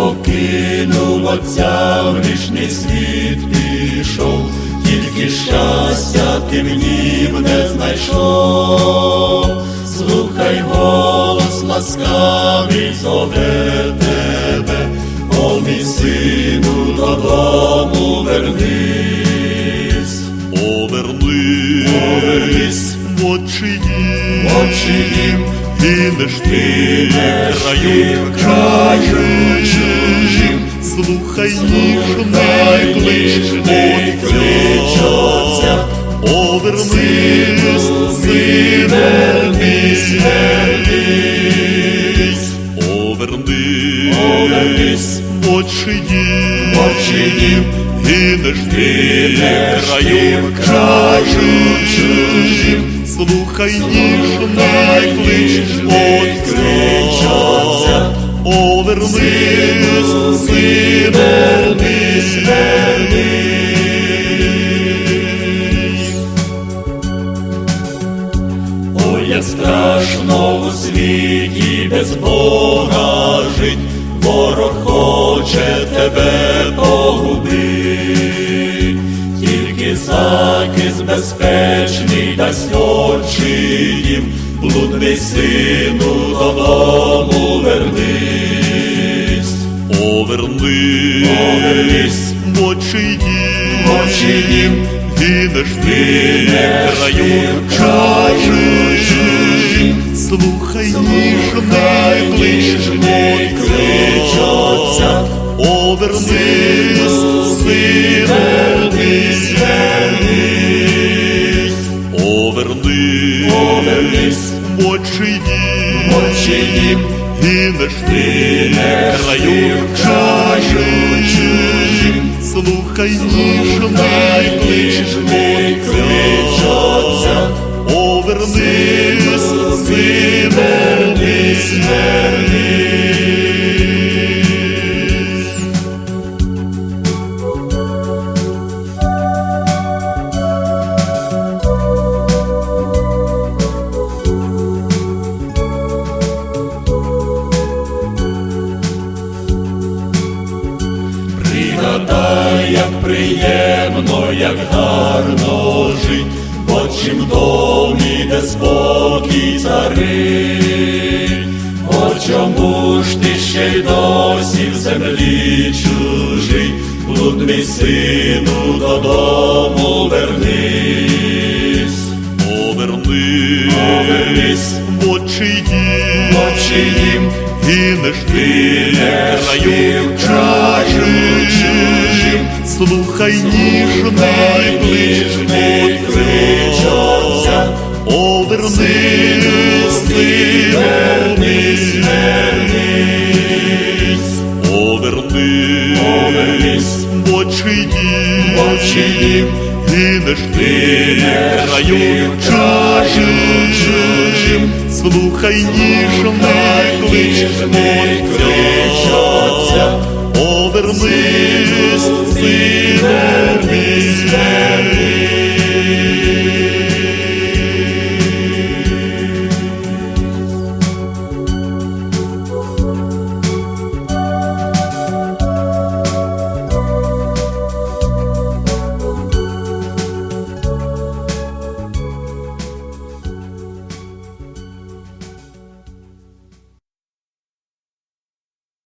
Покинув отця в грішний світ пішов, тільки щастя ти в нім не знайшов, слухай голос ласкавий зове сину додому вернись, Повернись, Повернись. в очі їм, очі їм. Гинеш ти в краю краю чужим, слухай ніжний клич Отця. Повернись, Сине, вернись, їм гинеш ти в краю чужим, слухай ніжний клич клич Отця. Отця. Повернись, сине, вернись, вернись. Ой, як страшно у світі без Бога жить, ворог хоче тебе погубить, тільки закис безпечний дасть очі їм, блудний сину додому вернись. Повернись, Повернись. в очі їм, Очі їм гинеш ти в краю в чужим, слухай клич клич Отця. Повернись, вернись, вернись, повернись, повернись, в очі їм, очі їм гинеш ти в краю краю чужим. слухай ніжний клич клич Отця. Повернись, сине, Вернись, вернись. Пригадай, як приємно, як гарно жить, в отчим домі, де спокій царить. О чому ж ти ще й досі в землі чужий, блудний сину додому вернись, повернись, повернись, в очі їм, очі їм гинеш ти в краю чужим. слухай ніжний клич клич Отця. Повернись, Вернись, вернись, повернись, повернись, в очі їм, очі гинеш ти краю краю чужим слухай ніжний клич Отця, повернись, сине.